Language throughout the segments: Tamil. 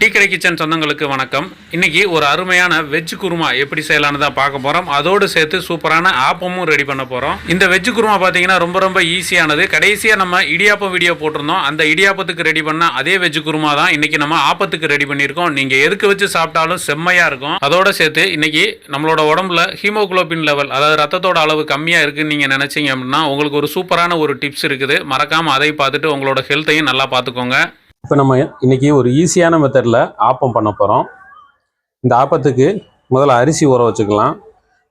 டீ கடை கிச்சன் சொந்தங்களுக்கு வணக்கம். இன்றைக்கி ஒரு அருமையான வெஜ் குருமா எப்படி செய்யலான்னு தான் பார்க்க போகிறோம் அதோடு சேர்த்து சூப்பரான ஆப்பமும் ரெடி பண்ண போகிறோம் இந்த வெஜ் குருமா பார்த்தீங்கன்னா ரொம்ப ரொம்ப ஈஸியானது கடைசியாக நம்ம இடியாப்பம் வீடியோ போட்டிருந்தோம். அந்த இடியாப்பத்துக்கு ரெடி பண்ண அதே வெஜ் குருமா தான் இன்றைக்கி நம்ம ஆப்பத்துக்கு ரெடி பண்ணியிருக்கோம். நீங்கள் எதுக்கு வச்சு சாப்பிட்டாலும் செம்மையாக இருக்கும். அதோட சேர்த்து இன்றைக்கி நம்மளோட உடம்புல ஹீமோகுளோபின் லெவல் அதாவது ரத்தத்தோட அளவு கம்மியாக இருக்குதுன்னு நீங்கள் நினச்சிங்க அப்படின்னா உங்களுக்கு ஒரு சூப்பரான ஒரு டிப்ஸ் இருக்குது. மறக்காமல் அதை பார்த்துட்டு உங்களோட ஹெல்த்தையும் நல்லா பார்த்துக்கோங்க. இப்போ நம்ம இன்றைக்கி ஒரு ஈஸியான மெத்தடில் ஆப்பம் பண்ண போகிறோம் இந்த ஆப்பத்துக்கு முதல்ல அரிசி ஊற வச்சுக்கலாம்.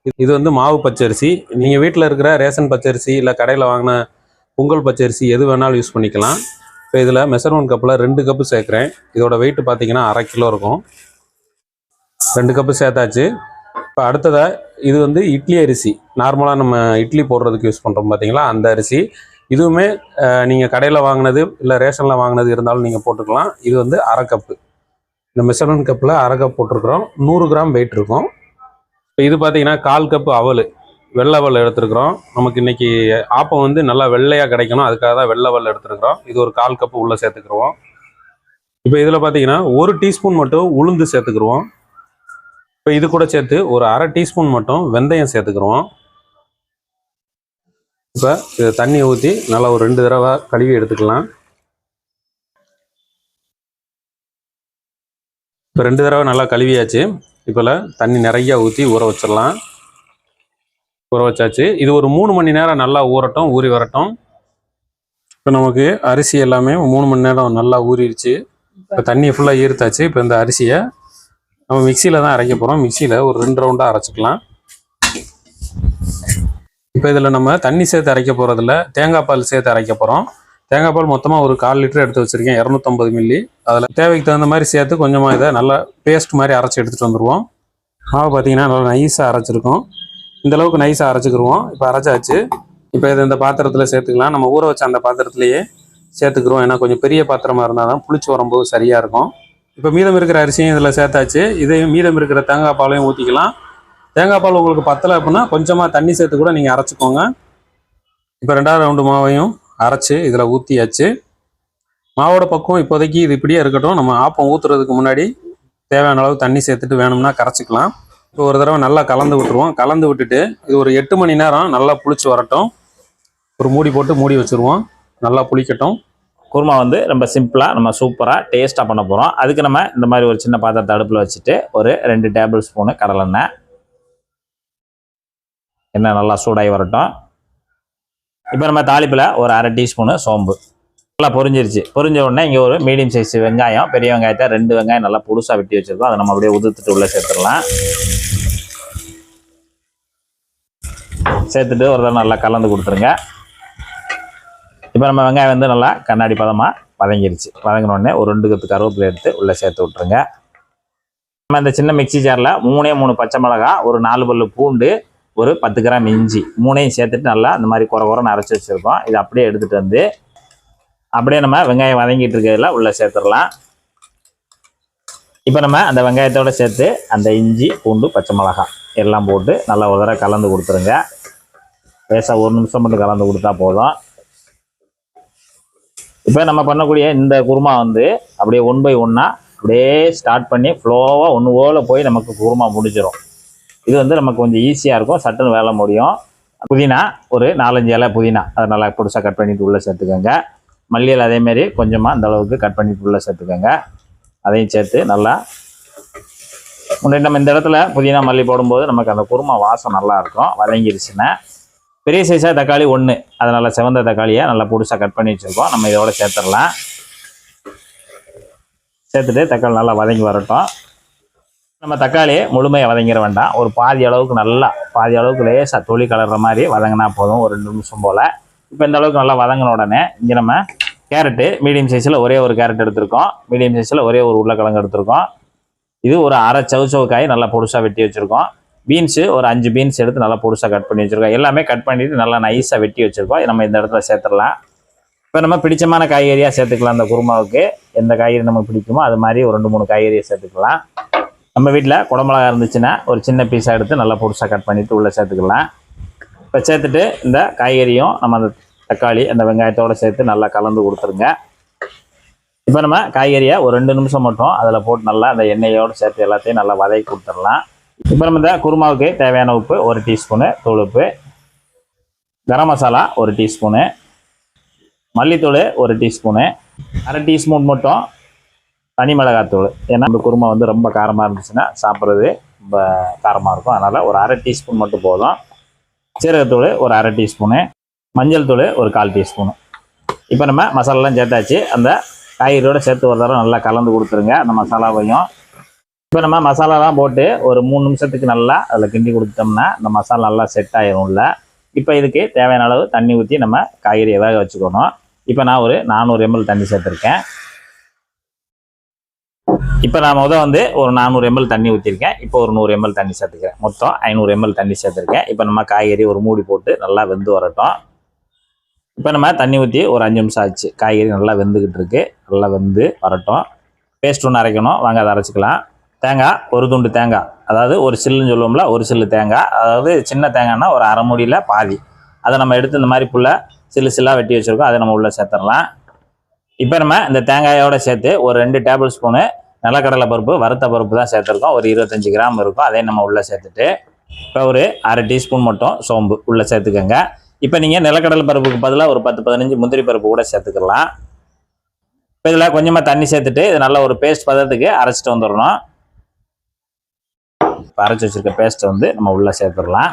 இது- இது வந்து மாவு பச்சரிசி. நீங்கள் வீட்டில் இருக்கிற ரேஷன் பச்சரிசி இல்லை கடையில் வாங்கின பொங்கல் பச்சரிசி எது வேணாலும் யூஸ் பண்ணிக்கலாம். இப்போ இதில் மெஷர்மெண்ட் கப்பில் ரெண்டு கப்பு சேர்க்குறேன். இதோட வெயிட் பார்த்தீங்கன்னா அரை கிலோ இருக்கும். ரெண்டு கப்பு சேர்த்தாச்சு. இப்போ அடுத்ததாக இது வந்து இட்லி அரிசி. நார்மலாக நம்ம இட்லி போடுறதுக்கு யூஸ் பண்ணுறோம் பார்த்தீங்களா அந்த அரிசி. இதுவுமே நீங்கள் கடையில் வாங்கினது இல்லை ரேஷனில் வாங்கினது இருந்தாலும் நீங்கள் போட்டுக்கலாம். இது வந்து அரை கப்பு. இந்த மெஷர்மெண்ட் கப்பில் அரை கப் போட்டிருக்கிறோம். நூறு கிராம் வெயிட் இருக்கும். இப்போ இது பார்த்தீங்கன்னா கால் கப்பு அவல். வெள்ளை அவல் எடுத்துருக்குறோம். நமக்கு இன்றைக்கி ஆப்பம் வந்து நல்லா வெள்ளையாக கிடைக்கணும். அதுக்காக தான் வெள்ளை அவல் எடுத்துருக்குறோம். இது ஒரு கால் கப்பு உள்ளே சேர்த்துக்குருவோம். இப்போ இதில் பார்த்தீங்கன்னா ஒரு டீஸ்பூன் மட்டும் உளுந்து சேர்த்துக்குருவோம். இப்போ இது கூட சேர்த்து ஒரு அரை டீஸ்பூன் மட்டும் வெந்தயம் சேர்த்துக்குருவோம். இப்போ இதை தண்ணி ஊற்றி நல்லா ஒரு ரெண்டு தடவை கழுவி எடுத்துக்கலாம். இப்போ ரெண்டு தடவை நல்லா கழுவியாச்சு. இப்போல தண்ணி நிறைய ஊற்றி ஊற வச்சிடலாம். ஊற வச்சாச்சு. இது ஒரு மூணு மணி நேரம் நல்லா ஊறட்டும் ஊறி வரட்டும். இப்போ நமக்கு அரிசி எல்லாமே மூணு மணி நேரம் நல்லா ஊறிடுச்சு. இப்போ தண்ணியை ஃபுல்லாக ஈர்த்தாச்சு. இப்போ இந்த அரிசியை நம்ம மிக்சியில் தான் அரைக்க போகிறோம் மிக்சியில் ஒரு ரெண்டு ரவுண்டாக அரைச்சிக்கலாம். இப்போ இதில் நம்ம தண்ணி சேர்த்து அரைக்க போகிறதில்ல தேங்காய் பால் சேர்த்து அரைக்க போகிறோம் தேங்காய் பால் மொத்தமாக ஒரு கால் லிட்டர் எடுத்து வச்சுருக்கேன். இரநூத்தம்பது மில்லி. அதில் தேவைக்கு தகுந்த மாதிரி சேர்த்து கொஞ்சமாக இதை நல்லா பேஸ்ட் மாதிரி அரைச்சி எடுத்துகிட்டு வந்துடுவோம் மாவு பார்த்தீங்கன்னா நல்லா நைஸாக அரைச்சிருக்கோம். இந்த அளவுக்கு நைஸாக அரைச்சிக்கிருவோம். இப்போ அரைச்சாச்சு. இப்போ இதை இந்த பாத்திரத்தில் சேர்த்துக்கலாம். நம்ம ஊற வச்ச அந்த பாத்திரத்துலேயே சேர்த்துக்கிறோம் ஏன்னா கொஞ்சம் பெரிய பாத்திரமாக இருந்தால் தான் புளிச்சு வரும்போது சரியாக இருக்கும். இப்போ மீதம் இருக்கிற அரிசியும் இதில் சேர்த்தாச்சு. இதையும் மீதம் இருக்கிற தேங்காய் பாலையும் ஊற்றிக்கலாம் தேங்காய் பால் உங்களுக்கு பத்தலை அப்படின்னா கொஞ்சமாக தண்ணி சேர்த்து கூட நீங்கள் அரைச்சிக்கோங்க. இப்போ ரெண்டாவது ரவுண்டு மாவையும் அரைச்சி இதில் ஊற்றியாச்சு மாவோட பக்கம் இப்போதைக்கு இது இப்படியே இருக்கட்டும். நம்ம ஆப்பம் ஊற்றுறதுக்கு முன்னாடி தேவையான அளவு தண்ணி சேர்த்துட்டு வேணும்னா கரைச்சிக்கலாம். இப்போ ஒரு தடவை நல்லா கலந்து விட்டுருவோம். கலந்து விட்டுட்டு இது ஒரு எட்டு மணி நேரம் நல்லா புளிச்சு வரட்டும். ஒரு மூடி போட்டு மூடி வச்சுருவோம். நல்லா புளிக்கட்டும். குருமா வந்து ரொம்ப சிம்பிளாக நம்ம சூப்பராக டேஸ்ட்டாக பண்ண போகிறோம் அதுக்கு நம்ம இந்த மாதிரி ஒரு சின்ன பாத்திரத்தை அடுப்பில் வச்சுட்டு ஒரு ரெண்டு டேபிள் ஸ்பூனு கடலெண்ணெய் எண்ணெய் நல்லா சூடாகி வரட்டும். இப்போ நம்ம தாளிப்பில் ஒரு அரை டீஸ்பூனு சோம்பு. நல்லா பொரிஞ்சிருச்சு. பொரிஞ்ச உடனே இங்கே ஒரு மீடியம் சைஸ் வெங்காயம் பெரிய வெங்காயத்தை ரெண்டு வெங்காயம் நல்லா புதுசாக வெட்டி வச்சுருக்கோம். அதை நம்ம அப்படியே உதுத்துட்டு உள்ளே சேர்த்துடலாம். சேர்த்துட்டு ஒரு தடவை நல்லா கலந்து கொடுத்துருங்க. இப்போ நம்ம வெங்காயம் வந்து நல்லா கண்ணாடி பதமாக வதங்கிருச்சு. வதங்கினோடனே ஒரு ரெண்டு கத்து கருவேப்பிலை எடுத்து உள்ளே சேர்த்து விட்ருங்க நம்ம இந்த சின்ன மிக்ஸி ஜாரில் மூணே மூணு பச்சை மிளகா ஒரு நாலு பல்லு பூண்டு ஒரு பத்து கிராம் இஞ்சி மூணையும் சேர்த்துட்டு நல்லா இந்த மாதிரி குறை குறை அரைச்சி வச்சுருக்கோம். இதை அப்படியே எடுத்துகிட்டு வந்து அப்படியே நம்ம வெங்காயம் வதங்கிட்டு இருக்கிறதுல உள்ளே சேர்த்துடலாம். இப்போ நம்ம அந்த வெங்காயத்தோடு சேர்த்து அந்த இஞ்சி பூண்டு பச்சை மிளகா எல்லாம் போட்டு நல்லா ஒரு தடவை கலந்து கொடுத்துருங்க. லேசாக ஒரு நிமிஷம் மட்டும் கலந்து கொடுத்தா போதும். இப்போ நம்ம பண்ணக்கூடிய இந்த குருமா வந்து அப்படியே ஒன் பை ஒன்னாக அப்படியே ஸ்டார்ட் பண்ணி ஃப்ளோவாக ஒன்று ஓவில் போய் நமக்கு குருமா முடிஞ்சிடும் இது வந்து நமக்கு கொஞ்சம் ஈஸியாக இருக்கும். சட்டுன்னு வேலை முடியும். புதினா ஒரு நாலஞ்சு இலை புதினா. அதை நல்லா புதுசாக கட் பண்ணிட்டு உள்ளே சேர்த்துக்கோங்க. மல்லியில் அதேமாரி கொஞ்சமாக அந்த அளவுக்கு கட் பண்ணிட்டு உள்ளே சேர்த்துக்கோங்க. அதையும் சேர்த்து நல்லா முன்னாடி நம்ம இந்த இடத்துல புதினா மல்லி போடும்போது நமக்கு அந்த குருமா வாசம் நல்லா இருக்கும். வதங்கிருச்சுன்னா பெரிய சைஸாக தக்காளி ஒன்று அதை நல்லா சிவந்த தக்காளியை நல்லா புதுசாக கட் பண்ணி வச்சுருக்கோம். நம்ம இதோட சேர்த்துடலாம். சேர்த்துட்டு தக்காளி நல்லா வதங்கி வரட்டும். நம்ம தக்காளி முழுமையாக வதங்கிட வேண்டாம். ஒரு பாதி அளவுக்கு நல்லா பாதி அளவுக்கு லேசாக தொளி கலர்ற மாதிரி வதங்கினா போதும் ஒரு ரெண்டு நிமிஷம் போல். இப்போ இந்த அளவுக்கு நல்லா வதங்கின உடனே இங்கே நம்ம கேரட்டு மீடியம் சைஸில் ஒரே ஒரு கேரட் எடுத்திருக்கோம். மீடியம் சைஸில் ஒரே ஒரு உருளைக்கிழங்கு எடுத்திருக்கோம். இது ஒரு அரை சவு சவுக்காய் நல்லா பொடுசாக வெட்டி வச்சுருக்கோம். பீன்ஸு ஒரு அஞ்சு பீன்ஸ் எடுத்து நல்லா பொடுசாக கட் பண்ணி வச்சுருக்கோம். எல்லாமே கட் பண்ணிவிட்டு நல்லா நைஸாக வெட்டி வச்சுருக்கோம். நம்ம இந்த இடத்துல சேர்த்துடலாம். இப்போ நம்ம பிடிச்சமான காய்கறியாக சேர்த்துக்கலாம். அந்த குருமாவுக்கு எந்த காய்கறி நமக்கு பிடிக்குமோ அது மாதிரி ஒரு ரெண்டு மூணு காய்கறியை சேர்த்துக்கலாம். நம்ம வீட்டில் குடமிளகா இருந்துச்சுன்னா ஒரு சின்ன பீஸாக எடுத்து நல்லா பொடிசாக கட் பண்ணிவிட்டு உள்ளே சேர்த்துக்கலாம். இப்போ சேர்த்துட்டு இந்த காய்கறியும் நம்ம அந்த தக்காளி அந்த வெங்காயத்தோடு சேர்த்து நல்லா கலந்து கொடுத்துருங்க. இப்போ நம்ம காய்கறியை ஒரு ரெண்டு நிமிஷம் மட்டும் அதில் போட்டு நல்லா அந்த எண்ணெயோடு சேர்த்து எல்லாத்தையும் நல்லா வதக்கி கொடுத்துடலாம். இப்போ நம்ம இந்த குருமாவுக்கு தேவையான உப்பு ஒரு டீஸ்பூனு தூள் உப்பு கரம் மசாலா ஒரு டீஸ்பூனு மல்லித்தூள் ஒரு டீஸ்பூனு அரை டீஸ்பூன் மட்டும் தனி மிளகாத்தூள். ஏன்னா நம்ம குருமா வந்து ரொம்ப காரமாக இருந்துச்சுன்னா சாப்பிட்றது ரொம்ப காரமாக இருக்கும். அதனால் ஒரு அரை டீஸ்பூன் மட்டும் போதும். சீரகத்தூள் ஒரு அரை டீஸ்பூனு. மஞ்சள் தூள் ஒரு கால் டீஸ்பூனு. இப்போ நம்ம மசாலாலாம் சேர்த்தாச்சு. அந்த காய்கறியோட சேர்த்து ஒரு தடவை நல்லா கலந்து கொடுத்துருங்க. அந்த மசாலாவையும். இப்போ நம்ம மசாலாலாம் போட்டு ஒரு மூணு நிமிஷத்துக்கு நல்லா அதில் கிண்டி கொடுத்தோம்னா அந்த மசாலா நல்லா செட் ஆயிரும்ல. இப்போ இதுக்கு தேவையான அளவு தண்ணி ஊற்றி நம்ம காய்கறியை வேக வச்சுக்கணும். இப்போ நான் ஒரு நானூறு எம்எல் தண்ணி சேர்த்துருக்கேன். இப்போ நான் முதல் வந்து ஒரு நானூறு எம்எல் தண்ணி ஊற்றிருக்கேன் இப்போ ஒரு நூறு எம்எல் தண்ணி சேர்த்துக்கிறேன். மொத்தம் ஐநூறு எம்எல் தண்ணி சேர்த்துருக்கேன். இப்போ நம்ம காய்கறி ஒரு மூடி போட்டு நல்லா வெந்து வரட்டும். இப்போ நம்ம தண்ணி ஊற்றி ஒரு அஞ்சு நிமிஷம் ஆச்சு. காய்கறி நல்லா வெந்துக்கிட்டு இருக்கு. நல்லா வெந்து வரட்டும். பேஸ்ட் ஒன்று அரைக்கணும். வாங்க அதை அரைச்சிக்கலாம். தேங்காய் ஒரு துண்டு தேங்காய். அதாவது ஒரு சில்லுன்னு சொல்லுவோம்ல ஒரு சில்லு தேங்காய். அதாவது சின்ன தேங்காய்னா ஒரு அரை மூடியில் பாதி. அதை நம்ம எடுத்து இந்த மாதிரி புல்ல சில்லு சில்லாக வெட்டி வச்சுருக்கோம். அதை நம்ம உள்ளே சேர்த்துடலாம். இப்போ நம்ம இந்த தேங்காயோட சேர்த்து ஒரு ரெண்டு டேபிள் ஸ்பூனு நிலக்கடலை பருப்பு வறுத்த பருப்பு தான் சேர்த்துருக்கோம். ஒரு இருபத்தஞ்சி கிராம் இருக்கும். அதே நம்ம உள்ளே சேர்த்துட்டு இப்போ ஒரு அரை டீஸ்பூன் மட்டும் சோம்பு உள்ளே சேர்த்துக்கோங்க. இப்போ நீங்கள் நிலக்கடலை பருப்புக்கு பதிலாக ஒரு பத்து பதினஞ்சு முந்திரி பருப்பு கூட சேர்த்துக்கலாம். இப்போ இதில் கொஞ்சமாக தண்ணி சேர்த்துட்டு இது நல்ல ஒரு பேஸ்ட் பதத்துக்கு அரைச்சிட்டு வந்துடணும். இப்போ அரைச்சி வச்சிருக்க பேஸ்ட்டை வந்து நம்ம உள்ளே சேர்த்துடலாம்.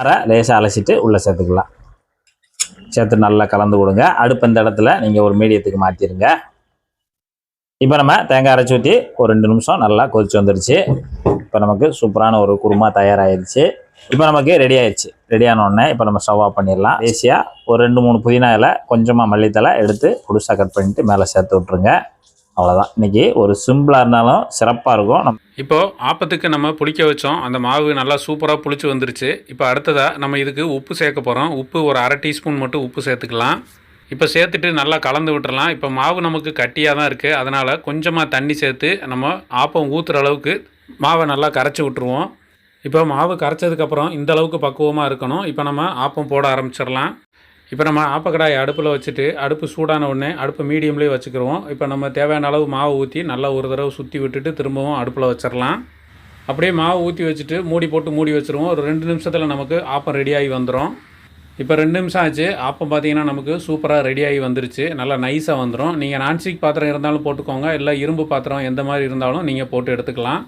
அரை லேசாக அலசிட்டு உள்ளே சேர்த்துக்கலாம். சேர்த்து நல்லா கலந்து கொடுங்க. அடுப்பு இந்த இடத்துல நீங்கள் ஒரு மீடியத்துக்கு மாற்றிடுங்க இப்போ நம்ம தேங்காய் அரைச்சி ஊற்றி ஒரு ரெண்டு நிமிஷம் நல்லா கொதிச்சு வந்துருச்சு. இப்போ நமக்கு சூப்பரான ஒரு குருமா தயாராகிருச்சு இப்போ நமக்கு ரெடி ஆயிடுச்சு ரெடியான உடனே இப்போ நம்ம ஸ்டவ் ஆஃப் பண்ணிடலாம். ஈஸியாக ஒரு ரெண்டு மூணு புதினா இலை கொஞ்சமாக மல்லித்தலை எடுத்து புதுசாக கட் பண்ணிட்டு மேலே சேர்த்து விட்ருங்க அவ்வளோதான் இன்னைக்கு ஒரு சிம்பிளாக இருந்தாலும் சிறப்பாக இருக்கும். நம்ம இப்போது ஆப்பத்துக்கு நம்ம புளிக்க வச்சோம். அந்த மாவு நல்லா சூப்பராக புளிச்சு வந்துருச்சு. இப்போ அடுத்ததாக நம்ம இதுக்கு உப்பு சேர்க்க போகிறோம் உப்பு ஒரு அரை டீஸ்பூன் மட்டும் உப்பு சேர்த்துக்கலாம். இப்போ சேர்த்துட்டு நல்லா கலந்து விட்டுறலாம். இப்போ மாவு நமக்கு கட்டியாக தான் இருக்குது அதனால் கொஞ்சமாக தண்ணி சேர்த்து நம்ம ஆப்பம் ஊற்றுற அளவுக்கு மாவை நல்லா கரைச்சி விட்ருவோம் இப்போ மாவு கரைச்சதுக்கப்புறம் இந்த அளவுக்கு பக்குவமாக இருக்கணும். இப்போ நம்ம ஆப்பம் போட ஆரம்பிச்சிடலாம். இப்போ நம்ம ஆப்பக்கடாயை அடுப்பில் வச்சுட்டு அடுப்பு சூடான உடனே அடுப்பு மீடியம்லேயே வச்சுக்கிருவோம். இப்போ நம்ம தேவையான அளவு மாவு ஊற்றி நல்லா ஒரு தடவை சுற்றி விட்டுட்டு திரும்பவும் அடுப்பில் வச்சிடலாம். அப்படியே மாவு ஊற்றி வச்சுட்டு மூடி போட்டு மூடி வச்சுருவோம். ஒரு ரெண்டு நிமிஷத்தில் நமக்கு ஆப்பம் ரெடியாகி வந்துடும் இப்போ ரெண்டு நிமிஷம் ஆச்சு. அப்போ பார்த்தீங்கன்னா நமக்கு சூப்பராக ரெடி ஆகி வந்துருச்சு. நல்லா நைஸாக வந்துடும் நீங்கள் நான்ஸ்டிக் பாத்திரம் இருந்தாலும் போட்டுக்கோங்க. இல்லை இரும்பு பாத்திரம் எந்த மாதிரி இருந்தாலும் நீங்கள் போட்டு எடுத்துக்கலாம்.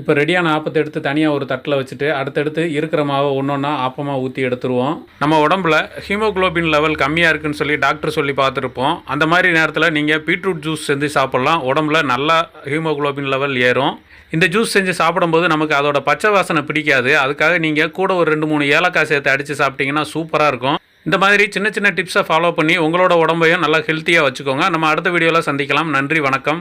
இப்போ ரெடியான ஆப்பத்தை எடுத்து தனியாக ஒரு தட்டில் வச்சுட்டு அடுத்தடுத்து இருக்கிற மாவை ஒன்று ஒன்றா ஆப்பமாக ஊற்றி எடுத்துருவோம். நம்ம உடம்புல ஹீமோகுளோபின் லெவல் கம்மியாக இருக்குன்னு சொல்லி டாக்டர் சொல்லி பார்த்துருப்போம். அந்த மாதிரி நேரத்தில் நீங்கள் பீட்ரூட் ஜூஸ் செஞ்சு சாப்பிட்லாம். உடம்புல நல்லா ஹீமோகுளோபின் லெவல் ஏறும். இந்த ஜூஸ் செஞ்சு சாப்பிடும்போது நமக்கு அதோட பச்சை வாசனை பிடிக்காது. அதுக்காக நீங்கள் கூட ஒரு ரெண்டு மூணு ஏலக்காய் சேர்த்து அடித்து சாப்பிட்டீங்கன்னா சூப்பராக இருக்கும். இந்த மாதிரி சின்ன சின்ன டிப்ஸை ஃபாலோ பண்ணி உங்களோட உடம்பையும் நல்லா ஹெல்த்தியாக வச்சுக்கோங்க. நம்ம அடுத்த வீடியோவில் சந்திக்கலாம். நன்றி வணக்கம்.